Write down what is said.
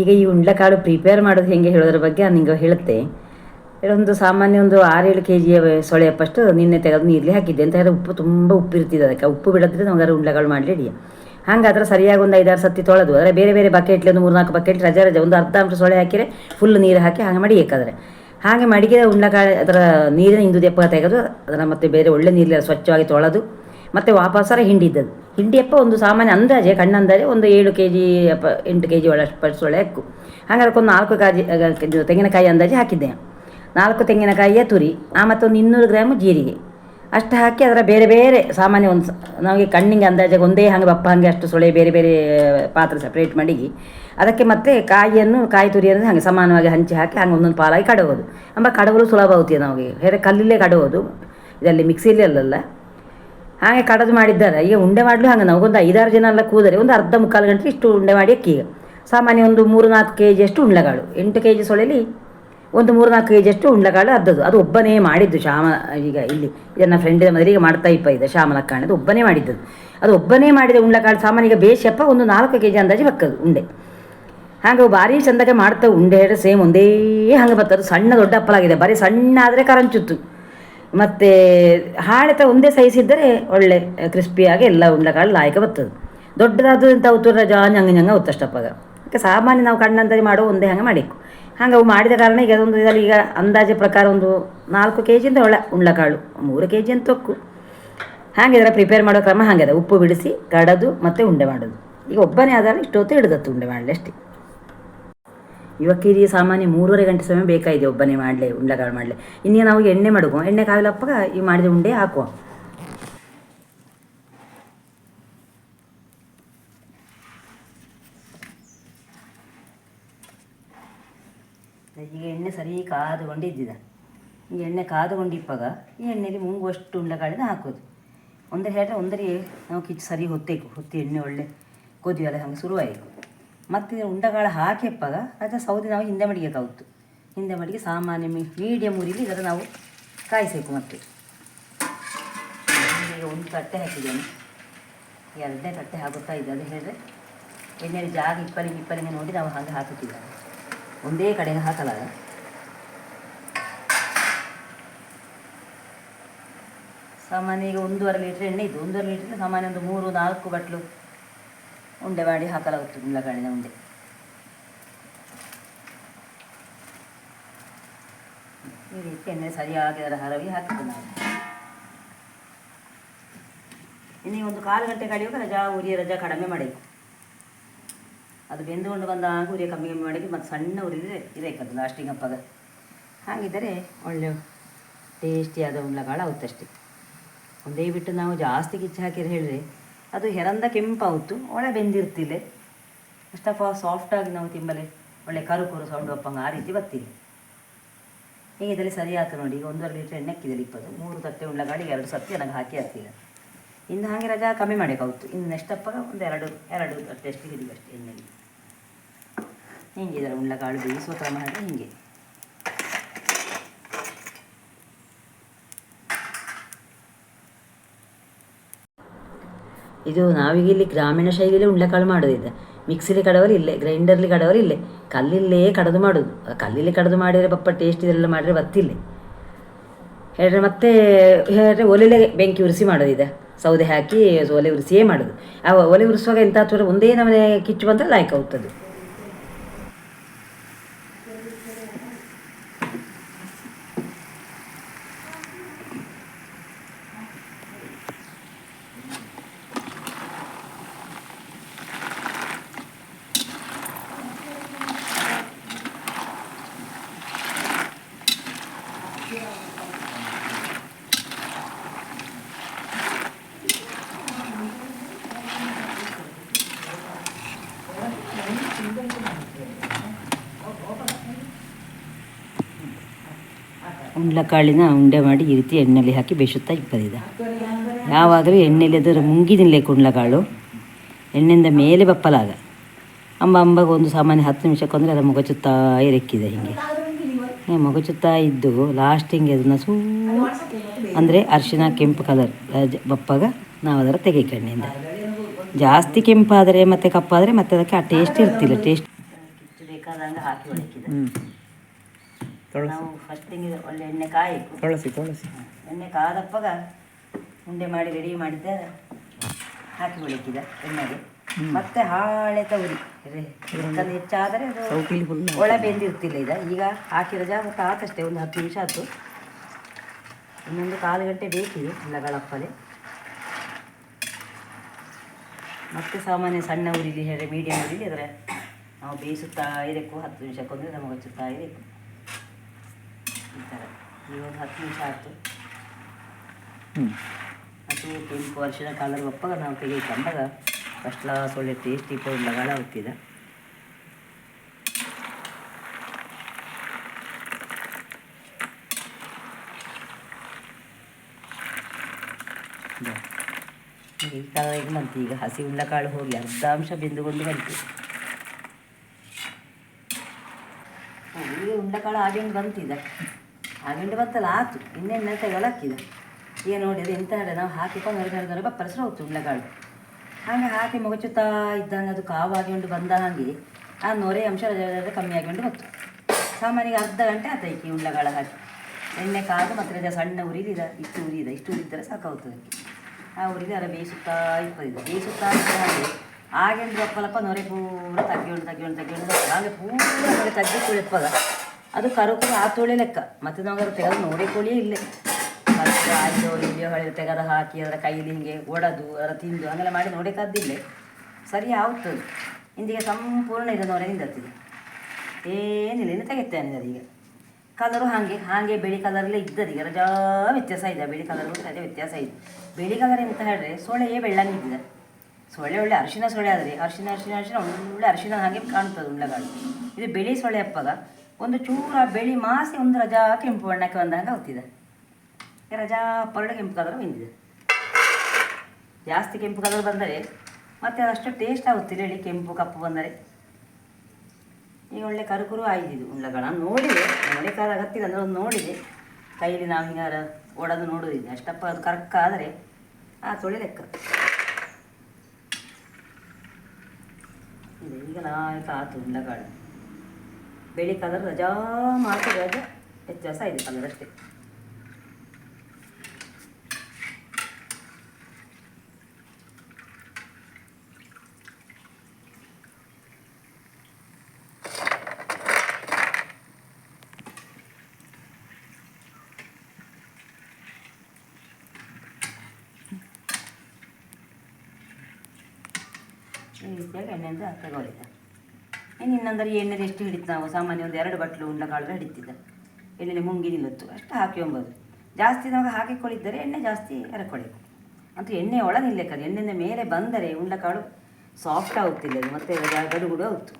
ಈಗ ಈ ಉಂಡ್ಲಕಾಳು ಪ್ರಿಪೇರ್ ಮಾಡೋದು ಹೆಂಗೆ ಹೇಳೋದ್ರ ಬಗ್ಗೆ ನಾನು ನಿಂಗೆ ಹೇಳುತ್ತೆ. ಒಂದು ಸಾಮಾನ್ಯ ಒಂದು ಆರೇಳು ಕೆ ಜಿಯ ಸೊಳೆ ಸೊಳೆಯಪ್ಪಷ್ಟು ನಿನ್ನೆ ತೆಗೆದು ನೀರಲ್ಲಿ ಹಾಕಿದ್ದೆ. ಅಂತ ಹೇಳಿದ್ರೆ ಉಪ್ಪು ತುಂಬ ಉಪ್ಪು ಇರ್ತಿದೆ ಅದಕ್ಕೆ. ಉಪ್ಪು ಬಿಡದ್ರೆ ನಮ್ಗೆ ಉಂಡ್ಲಗಳು ಮಾಡಲಿ ಹಾಗೆ ಅದರ ಸರಿಯಾಗಿ ಒಂದು ಐದಾರು ಸತಿ ತೊಳೆದು, ಅಂದರೆ ಬೇರೆ ಬೇರೆ ಬಕೆಟ್ಲಿ ಒಂದು ಮೂರ್ನಾಲ್ಕು ಬಕೆಟ್ ರಜೆ ರಜೆ ಒಂದು ಅರ್ಧ ಅಂಶ ಸೊಳೆ ಹಾಕಿದರೆ ಫುಲ್ ನೀರು ಹಾಕಿ ಹಾಗೆ ಮಡಿಬೇಕಾದ್ರೆ ಹಾಗೆ ಮಡಿಗೆ ಉಂಡ್ಲಕಾಳು ಅದರ ನೀರಿನ ಹಿಂದೂ ದೆಪ್ಪ ತೆಗೆದು ಅದನ್ನು ಮತ್ತೆ ಬೇರೆ ಒಳ್ಳೆ ನೀರಲ್ಲಿ ಸ್ವಚ್ಛವಾಗಿ ತೊಳೆದು, ಮತ್ತೆ ವಾಪಸ್ಸರ ಹಿಂಡಿದ್ದದು ಹಿಂಡಿಯಪ್ಪ ಒಂದು ಸಾಮಾನ್ಯ ಅಂದಾಜೆ, ಕಣ್ಣಂದಾಜೆ ಒಂದು ಏಳು ಕೆ ಜಿ ಅಪ್ಪ ಎಂಟು ಕೆ ಜಿ ಒಳಷ್ಟು ಪಡಿಸೋಳೆ ಹಕ್ಕು. ಹಾಗಾದ್ರೆ ಒಂದು ನಾಲ್ಕು ಕಾಜಿ ತೆಂಗಿನಕಾಯಿ ಅಂದಾಜೆ ಹಾಕಿದ್ದೆ. ನಾಲ್ಕು ತೆಂಗಿನಕಾಯಿಯ ತುರಿ, ಆ, ಮತ್ತೊಂದು ಇನ್ನೂರು ಗ್ರಾಮು ಜೀರಿಗೆ. ಅಷ್ಟು ಹಾಕಿ ಅದರ ಬೇರೆ ಬೇರೆ ಸಾಮಾನ್ಯ ಒಂದು ನಮಗೆ ಕಣ್ಣಿಗೆ ಅಂದಾಜಾಗಿ ಒಂದೇ ಹಂಗೆ, ಬಪ್ಪ ಹಾಗೆ ಅಷ್ಟು ಸೊಳೆ ಬೇರೆ ಬೇರೆ ಪಾತ್ರೆ ಸಪ್ರೇಟ್ ಮಾಡಿ ಅದಕ್ಕೆ ಮತ್ತೆ ಕಾಯಿಯನ್ನು, ಕಾಯಿ ತುರಿಯನ್ನು ಹಾಗೆ ಸಮಾನವಾಗಿ ಹಂಚಿ ಹಾಕಿ ಹಂಗೆ ಒಂದೊಂದು ಪಾಲಾಗಿ ಕಡಗೋದು. ಅಂಬ ಕಡವಲು ಸುಲಭ ಆಗುತ್ತೆ ನಮಗೆ. ಬೇರೆ ಕಲ್ಲಲ್ಲೇ ಕಡಗೋದು. ಇದರಲ್ಲಿ ಮಿಕ್ಸಿಯಲ್ಲಿ ಅಲ್ಲಲ್ಲ. ಹಾಗೆ ಕಡದು ಮಾಡಿದ್ದಾರೆ. ಈಗ ಉಂಡೆ ಮಾಡಲು ಹಂಗೆ ನಮಗೊಂದು ಐದಾರು ಜನ ಎಲ್ಲ ಕೂದರೆ ಒಂದು ಅರ್ಧ ಮುಕ್ಕಾಲು ಗಂಟೆ ಇಷ್ಟು ಉಂಡೆ ಮಾಡಿ ಅಕ್ಕಿ ಸಾಮಾನ್ಯ ಒಂದು ಮೂರು ನಾಲ್ಕು ಕೆ ಜಿಯಷ್ಟು ಉಂಡ್ಲಗಾಳು. ಎಂಟು ಕೆ ಜಿ ಸೊಳೆಯಲ್ಲಿ ಒಂದು ಮೂರು ನಾಲ್ಕು ಕೆ ಜಿಯಷ್ಟು ಉಂಡ್ಲಗಾಳು ಅರ್ಧದ್ದು ಅದು ಒಬ್ಬನೇ ಮಾಡಿದ್ದು ಶ್ಯಾಮ, ಈಗ ಇಲ್ಲಿ ಇದನ್ನು ಫ್ರೆಂಡಿನ ಮದುವೆಗೆ ಮಾಡ್ತಾ ಇಪ್ಪ ಇದೆ ಶ್ಯಾಮಲಕ್ಕಾಣದು ಒಬ್ಬನೇ ಮಾಡಿದ್ದದು ಅದು ಒಬ್ಬನೇ ಮಾಡಿದ ಉಂಡೆಕಾಳು ಸಾಮಾನ್ಯ ಈಗ ಬೇಷಪ್ಪ ಒಂದು ನಾಲ್ಕು ಕೆ ಜಿ ಅಂದಾಜು ಬಕ್ಕದು ಉಂಡೆ. ಹಾಗೆ ಭಾರಿ ಚಂದಕ್ಕೆ ಮಾಡ್ತಾ ಉಂಡೆ. ಸೇಮ್ ಒಂದೇ ಹಂಗೆ ಬರ್ತದೆ. ಸಣ್ಣ ದೊಡ್ಡ ಅಪ್ಪಲಾಗಿದೆ. ಬರೀ ಸಣ್ಣ ಆದರೆ ಕರಂಚುತ್ತು. ಮತ್ತು ಹಾಳೆತ ಒಂದೇ ಸೈಜ್ ಇದ್ದರೆ ಒಳ್ಳೆ ಕ್ರಿಸ್ಪಿಯಾಗಿ ಎಲ್ಲ ಉಂಡಕಾಳು ಲಾಯಕ ಬರ್ತದೆ. ದೊಡ್ಡದಾದ ಇಂಥ ಉತ್ತರ ಜಾನ್ ಹಂಗೆ ಹಂಗೆ ಒತ್ತಷ್ಟಪ್ಪಾಗ ಯಾಕೆ ಸಾಮಾನ್ಯ ನಾವು ಕಣ್ಣಂತರಿ ಮಾಡೋ ಒಂದೇ ಹಂಗೆ ಮಾಡಬೇಕು ಹಂಗೆ ಅವು ಮಾಡಿದ ಕಾರಣ ಈಗ ಅದೊಂದು ಇದರಲ್ಲಿ ಈಗ ಅಂದಾಜು ಪ್ರಕಾರ ಒಂದು ನಾಲ್ಕು ಕೆ ಜಿಯಿಂದ ಒಳ್ಳೆ ಉಂಡ್ಲಕಾಳು, ಮೂರು ಕೆ ಜಿ ಅಂತ ತೊಕ್ಕು ಹಾಗೆ ಇದರ ಪ್ರಿಪೇರ್ ಮಾಡೋ ಕ್ರಮ ಹಾಗೆ ಉಪ್ಪು ಬಿಡಿಸಿ, ಕಡದು ಮತ್ತು ಉಂಡೆ ಮಾಡೋದು. ಈಗ ಒಬ್ಬನೇ ಆದಾಗ ಇಷ್ಟೊತ್ತು ಹಿಡ್ದತ್ತು ಉಂಡೆ ಮಾಡಲಿ ಅಷ್ಟೇ. ಇವಕ್ಕಿರಿ ಸಾಮಾನ್ಯ ಮೂರುವರೆ ಗಂಟೆ ಸಮಯ ಬೇಕಾಗಿದೆ ಒಬ್ಬನೇ ಮಾಡಲೆ ಉಂಡೆಕಾಳು ಮಾಡಲೆ. ಇನ್ನೇ ನಾವು ಎಣ್ಣೆ ಮಾಡುವ ಎಣ್ಣೆ ಕಾವಿಲಪ್ಪಾಗ ಈ ಮಾಡಿದ ಉಂಡೆ ಹಾಕುವ ಈಗ ಎಣ್ಣೆ ಸರಿ ಕಾದುಕೊಂಡಿದ್ದಿದೆ. ಈ ಎಣ್ಣೆ ಕಾದುಕೊಂಡಿಪ್ಪಾಗ ಈ ಎಣ್ಣೆಲಿ ಮುಂಗುವಷ್ಟು ಉಂಡೆಕಾಳಿನ ಹಾಕೋದು. ಒಂದೇ ಹೇಳಿದ್ರೆ ಒಂದರಿ ನಾವು ಕಿಚ್ಚು ಸರಿ ಹೊತ್ತೇಕು, ಹೊತ್ತಿ ಎಣ್ಣೆ ಒಳ್ಳೆ ಕೊದಿಯಲ್ಲ ಹಂಗೆ ಶುರುವಾಯಿತು. ಮತ್ತು ಉಂಡಗಾಳ ಹಾಕಿಪ್ಪಾಗ ಅದರ ಸೌದೆ ನಾವು ಹಿಂದೆ ಮಡಿಗೆ ಮಡಿಗೆಕಾಗುತ್ತು ಹಿಂದೆ ಮಡಿಗೆ ಸಾಮಾನ್ಯ ಮೀಡಿಯಮ್ ಊರಿಲಿ ಇದರ ನಾವು ಕಾಯಿಸಬೇಕು ಮತ್ತೆ. ಈಗ ಒಂದು ತಟ್ಟೆ ಹಾಕಿದ್ದೇನೆ. ಎರಡನೇ ತಟ್ಟೆ ಹಾಕುತ್ತಾ ಇದೆ ಅದು ಹೇಳಿದ್ರೆ ಎಣ್ಣೆಯಲ್ಲಿ ಜಾಗ ಇಪ್ಪಲಿಗೆ ಇಪ್ಪಲಿಗೆ ನೋಡಿ ನಾವು ಹಾಗೆ ಹಾಕುತ್ತಿದ್ದಾರೆ ಒಂದೇ ಕಡೆಗೆ ಹಾಕಲಾಗ ಸಾಮಾನ್ಯ ಈಗ ಒಂದೂವರೆ ಲೀಟ್ರ್ ಎಣ್ಣೆ ಇದು ಒಂದೂವರೆ ಲೀಟ್ರ್ ಸಾಮಾನ್ಯ ಒಂದು ಮೂರು ನಾಲ್ಕು ಬಟ್ಲು ಉಂಡೆ ಮಾಡಿ ಹಾಕಲಾಗುತ್ತೆ ಕುಂಬಳಕಾಳಿನ ಉಂಡೆ. ಈ ರೀತಿ ಎಣ್ಣೆ ಸರಿಯಾಗಿ ಅದರ ಹರವಿ ಹಾಕಿದ್ದು ನಾವು ಇನ್ನು ಒಂದು ಕಾಲು ಗಂಟೆ ಕಳೆಯುವಾಗ ರಜಾ ಉರಿಯ ರಜಾ ಕಡಿಮೆ ಮಾಡಬೇಕು ಅದು ಬೆಂದುಕೊಂಡು ಬಂದಾಗ ಉರಿಯ ಕಮ್ಮಿ ಕಮ್ಮಿ ಮಾಡಿ ಮತ್ತು ಸಣ್ಣ ಉರಿದ್ರೆ ಇದೇಕದು ಲಾಸ್ಟಿಂಗ್ ಅಪ್ಪಾಗ ಹಾಗಿದ್ದರೆ ಒಳ್ಳೆ ಟೇಸ್ಟಿಯಾದ ಉಂಡ್ಲಕಾಳು ಅವತ್ತಷ್ಟೇ ಒಂದೇ ಬಿಟ್ಟು ನಾವು ಜಾಸ್ತಿ ಕಿಚ್ಚು ಹಾಕಿದ್ರೆ ಹೇಳಿದ್ರೆ ಅದು ಹೆರಂದ ಕೆಂಪಾಗುತ್ತು ಒಳ್ಳೆ ಬೆಂದಿರ್ತಿಲ್ಲ ಅಷ್ಟಪ್ಪ ಸಾಫ್ಟಾಗಿ ನಾವು ತಿಂಬಲೆ, ಒಳ್ಳೆ ಕರು ಕರು ಸೌಂಡ್ ಒಪ್ಪಂಗ ಆ ರೀತಿ ಬರ್ತಿಲ್ಲ ಈಗ ಇದರಲ್ಲಿ ಸರಿ ಆಯ್ತು ನೋಡಿ, ಈಗ ಒಂದೂವರೆ ಲೀಟ್ರ್ ಎಣ್ಣೆ ಹಾಕಿದೆ ಇಪ್ಪತ್ತು, ಮೂರು ತಟ್ಟೆ ಉಳ್ಳಗಾಡಿಗೆ ಎರಡು ಸತ್ತಿ ನನಗೆ ಹಾಕಿ ಹಾಕ್ತಿಲ್ಲ ಇನ್ನು ಹಾಗೆ ರಜಾ ಕಮ್ಮಿ ಮಾಡೋಕ್ಕಾಗುತ್ತೆ ಇನ್ನು ನೆಕ್ಸ್ಟ್ ಅಪ್ಪಾಗ ಒಂದು ಎರಡು ಎರಡು ತಟ್ಟೆ ಅಷ್ಟು ಹಿಡಿದು ಅಷ್ಟೇ ಎಣ್ಣೆಗೆ ಹಿಂಗೆ ಇದರ ಗಾಳಿ ಬೇಯಿಸುವ ಕ್ರಮ ಹಾಗೆ ಹಿಂಗೆ. ಇದು ನಾವೀಗ ಇಲ್ಲಿ ಗ್ರಾಮೀಣ ಶೈಲಿಯಲ್ಲಿ ಮಾಡೋದು ಮಾಡೋದಿದೆ. ಮಿಕ್ಸಿಲಿ ಕಡವರು ಇಲ್ಲೇ ಗ್ರೈಂಡರ್ಲಿ ಕಡವರು ಇಲ್ಲೇ ಕಲ್ಲಿಲ್ಲೇ ಕಡದು ಮಾಡೋದು. ಕಲ್ಲಿಲ್ಲಿ ಕಲ್ಲಿಲಿ ಕಡದು ಮಾಡಿದರೆ ಪಪ್ಪ ಟೇಸ್ಟ್ ಇದೆಲ್ಲ ಮಾಡಿದರೆ ಬತ್ತಿಲ್ಲ. ಹೇಳಿದ್ರೆ ಮತ್ತೆ, ಹೇಳಿದ್ರೆ ಒಲೆಲೆ ಬೆಂಕಿ ಉರಿಸಿ ಮಾಡೋದಿದೆ. ಸೌದೆ ಹಾಕಿ ಒಲೆ ಉರಿಸಿಯೇ ಮಾಡೋದು. ಆ ಒಲೆ ಉರಿಸುವಾಗ ಎಂಥ ಒಂದೇ ನಮನೆ ಕಿಚ್ಚು ಬಂದರೆ ಲಾಯ್ಕ್ ಹೋಗ್ತದೆ ಉಂಡ್ಲಕಾಳಿನ ಉಂಡೆ ಮಾಡಿ ಈ ರೀತಿ ಎಣ್ಣೆಲಿ ಹಾಕಿ ಬೇಯಿಸುತ್ತಾ ಇಪ್ಪದಿದ ಯಾವಾಗಲೂ ಎಣ್ಣೆಲಿ ಅದರ ಮುಂಗಿದಿಲ್ಲ ಕುಂಡ್ಲಕಾಳು. ಎಣ್ಣೆಯಿಂದ ಮೇಲೆ ಬಪ್ಪಲಾಗ ಅಂಬ ಅಂಬಾಗ ಒಂದು ಸಾಮಾನ್ಯ ಹತ್ತು ನಿಮಿಷಕ್ಕೊಂದರೆ ಅದು ಮೊಗಚುತ್ತಾ ಇರಕ್ಕಿದೆ ಹಿಂಗೆ. ಮೊಗಚುತ್ತಾ ಇದ್ದು ಲಾಸ್ಟ್ ಹಿಂಗೆ ಅದನ್ನು ಸೂ ಅಂದರೆ ಅರಿಶಿನ ಕೆಂಪು ಕಲರ್ ಬಪ್ಪಾಗ ನಾವು ಅದರ ತೆಗೆಕಣ್ಣಿಂದ ಜಾಸ್ತಿ ಕೆಂಪಾದರೆ ಮತ್ತು ಕಪ್ಪಾದರೆ ಮತ್ತೆ ಅದಕ್ಕೆ ಆ ಟೇಸ್ಟ್ ಇರ್ತಿಲ್ಲ ಟೇಸ್ಟ್ ಹಾಕಿ ಹ್ಞೂ ನಾವು ಫಸ್ಟಿಗೆ ಒಳ್ಳೆ ಎಣ್ಣೆ ಕಾಯಬೇಕು ತುಳಸಿ ತುಳಸಿ. ಎಣ್ಣೆ ಕಾದಪ್ಪಗ ಉಂಡೆ ಮಾಡಿ ರೆಡಿ ಮಾಡಿದ್ದೆ ಹಾಕಿ ಒಳಕಿದ ಎಣ್ಣೆಗೆ. ಮತ್ತೆ ಹಾಳೆ ತವರಿ ಹೆಚ್ಚಾದರೆ ಅದು ಒಳ ಬೆಂದಿರ್ತಿಲ್ಲ ಈಗ. ಈಗ ಹಾಕಿದ ಜಾಗ ಸಾಕಷ್ಟೇ ಒಂದು ಹತ್ತು ನಿಮಿಷ ಆಯ್ತು. ಇನ್ನೊಂದು ಕಾಲು ಗಂಟೆ ಬೇಕಿದೆ ಲಗಳಪ್ಪಲೆ ಮತ್ತೆ ಸಾಮಾನ್ಯ ಸಣ್ಣ ಉರಿಲಿ ಹೇಳಿ ಮೀಡಿಯಂ ಉರಿಲಿ ಅದರ ನಾವು ಬೇಯಿಸುತ್ತಾ ಇರಬೇಕು. ಹತ್ತು ನಿಮಿಷಕ್ಕೊಂದು ನಮಗೆ ಹಚ್ಚುತ್ತಾ ಇರಬೇಕು. ಒಂದು ಹತ್ತು ನಿಮಿಷ ಆಯಿತು ಮತ್ತು ಕೆಂಪು ವರ್ಷದ ಕಲರ್ ಒಪ್ಪಾಗ ನಾವು ತೆಗೆದುಕೊಂಡಾಗ ಫಸ್ಟ್ ಕ್ಲಾಸ್ ಒಳ್ಳೆ ಟೇಸ್ಟಿ ಪೌಡ್ಲಗಳ ಹೋಗ್ತಿದೆ ಈ ಕಲರ್ ಈಗ ಬಂತು ಈಗ ಹಸಿ ಕಾಳು ಹೋಗಿ ಅರ್ಧ ಅಂಶ ಬೆಂದುಕೊಂಡು ಬಂತು. ಈಗ ಉಂಡಕಾಳು ಹಾಗೆಂಡು ಬಂತಿದ. ಹಾಗೆಂಡು ಬತ್ತಲ್ಲ ಆತು. ಇನ್ನೇನು ತೆಗೊಳಕ್ಕಿದೆ ಈಗ ನೋಡಿ ಅದು ಎಂತ ಹೇಳಿ, ನಾವು ಹಾಕಿಕೊಂಡು ಹೊರಗೆ ಹೊರಗೆ ಬಪ್ಪರಸ್ರ ಹೋಗ್ತು ಉಳ್ಳಕಾಳು ಹಾಗೆ ಹಾಕಿ ಮುಗಚುತ್ತಾ ಇದ್ದಂಗೆ ಅದು ಕಾವಾಗಿ ಉಂಡು ಬಂದ ಹಾಗೆ ಆ ನೊರೆ ಅಂಶ ಕಮ್ಮಿ ಆಗಿಕೊಂಡು ಬತ್ತು ಸಾಮಾನಿಗೆ ಅರ್ಧ ಗಂಟೆ ಆತೈಕಿ ಉಳ್ಳಕಾಳು ಹಾಕಿ. ಎಣ್ಣೆ ಕಾದು ಮತ್ತೆ ಸಣ್ಣ ಉರಿದಿದ ಇಷ್ಟು ಉರಿದ ಇಷ್ಟು ಉರಿದರೆ ಸಾಕಾಗ್ತದೆ ಆ ಉರಿದ ಅರ ಬೇಯಿಸುತ್ತಾ ಇಪ್ಪದಿದೆ ಬೇಯಿಸುತ್ತಾ ಹಾಗೆ ಆಗೆಂದ್ರೆ ಬಪ್ಪಲಪ್ಪ ನೊರೆ ಪೂರ ತಗ್ಗಿಕೊಂಡು ತಗ್ಗಿಕೊಂಡು ತಗ್ಗಿಕೊಂಡು ಹಾಗೆ ಪೂರ ನೊರೆ ತಗ್ಗಿ ಕುಳಿಪದ ಅದು ಕರುಕು ಆ ತೊಳೆ ಲೆಕ್ಕ ಮತ್ತೆ ನಾವು ಅದರ ತೆಗೆದು ನೋಡೇ ಕೋಳಿಯೇ ಇಲ್ಲೇ. ಮತ್ತೆ ಆಯ್ತು ಇಲ್ಲಿಯೋ ಹೊಳೆ ತೆಗೆದು ಹಾಕಿ, ಅದರ ಕೈಲಿ ಹಿಂಗೆ ಒಡೆದು, ಅದರ ತಿಂದು, ಹಂಗೆಲ್ಲ ಮಾಡಿ ನೋಡೋಕ್ಕಾದ್ದಿಲ್ಲ ಸರಿ ಆಗುತ್ತದೆ ಇಂದಿಗೆ ಸಂಪೂರ್ಣ ಇದು ನೊರೆ ನಿಂದತ್ತಿದೆ ಏನಿಲ್ಲ, ಇನ್ನು ತೆಗಿತೇನೆ ಅದೀಗ. ಕಲರು ಹಾಗೆ ಹಾಗೆ ಬಿಳಿ ಕಲರಲ್ಲೇ ಈಗ ರಜಾ ವ್ಯತ್ಯಾಸ ಇದೆ, ಬಿಳಿ ಕಲರ್ ರಜಾ ವ್ಯತ್ಯಾಸ ಇದೆ. ಬಿಳಿ ಕಲರ್ ಎಂತ ಹೇಳಿದ್ರೆ ಸೊಳೆಯೇ ಬೆಳ್ಳಂಗಿದ್ದ ಸೊಳ್ಳೆ ಒಳ್ಳೆ ಅರಿಶಿನ ಸೊಳ್ಳೆ ಆದರೆ, ಅರಿಶಿನ ಅರಿಶಿನ ಅರಿಶಿನ ಒಳ್ಳೆ ಅರಿಶಿನ ಹಾಗೆ ಕಾಣ್ತದೆ ಉಳ್ಳಗಾಳು ಇದು ಬಿಳಿ ಸೊಳ್ಳೆ ಅಪ್ಪಗ. ಒಂದು ಚೂರ ಬೆಳಿ ಮಾಸಿ ಒಂದು ರಜಾ ಕೆಂಪು ಬಣ್ಣಕ್ಕೆ ಬಂದಾಗ ಆಗ್ತಿದೆ ರಜಾ ಪರಡು ಕೆಂಪು ಕಲರ್ ಬಂದಿದೆ. ಜಾಸ್ತಿ ಕೆಂಪು ಕಲರ್ ಬಂದರೆ ಮತ್ತೆ ಅದಷ್ಟು ಟೇಸ್ಟ್ ಆಗುತ್ತಿಲ್ಲ ಹೇಳಿ ಕೆಂಪು ಕಪ್ಪು ಬಂದರೆ. ಈಗ ಒಳ್ಳೆ ಕರುಕುರು ಆಯ್ದಿದ್ದು ಉಂಡಗಳ ನೋಡಿದೆ ನೋಡಿಕಾದ ಅಗತ್ತಿಲ್ಲ ಅಂದ್ರೆ ಒಂದು ನೋಡಿದೆ. ಕೈಲಿ ನಾವು ಹಿಂಗಾರ ಓಡೋದು ನೋಡೋದಿದ್ದೆ ಅಷ್ಟಪ್ಪ ಅದು ಕರ್ಕ ಆದರೆ ಆ ತೊಳೆ ಲೆಕ್ಕ. ಈಗ ನಾಯಕ ಆತು ಉಳ್ಳಗಾಳು ಬಿಳಿ ಕಲರ್ ರಜಾ ಮಾತು ರಜಾ ವ್ಯತ್ಯಾಸ ಇದೆ ಕಲರ್ ಅಷ್ಟೇ ಈ ರೀತಿಯಾಗಿ ಎಣ್ಣೆಯಿಂದ ತಗೊಳ್ಳಿದ್ದ ಇನ್ನು ಇನ್ನೊಂದರೆ ಎಣ್ಣೆ ಎಷ್ಟು ಹಿಡಿತು ನಾವು ಸಾಮಾನ್ಯ ಒಂದು ಎರಡು ಬಟ್ಲು ಉಂಡಕಾಳು ಹಿಡಿತಿದ್ದ. ಎಣ್ಣೆ ಮುಂಗಿ ನಿಲ್ಲುತ್ತು. ಅಷ್ಟು ಹಾಕಿ ಒಂಬೋದು ಜಾಸ್ತಿ ನಾವು ಹಾಕಿಕೊಳ್ಳಿದ್ದರೆ ಎಣ್ಣೆ ಜಾಸ್ತಿ ಎರಕೊಳ್ಳಿ ಅಂತೂ ಎಣ್ಣೆ ಒಳ ನಿಲ್ಲಕ್ಕದು ಎಣ್ಣೆಯಿಂದ ಮೇಲೆ ಬಂದರೆ ಉಂಡಕಾಳು ಸಾಫ್ಟ್ ಆಗುತ್ತಿಲ್ಲ ಅದು. ಮತ್ತೆ ಗಡುಗುಡು ಆಗುತ್ತೆ.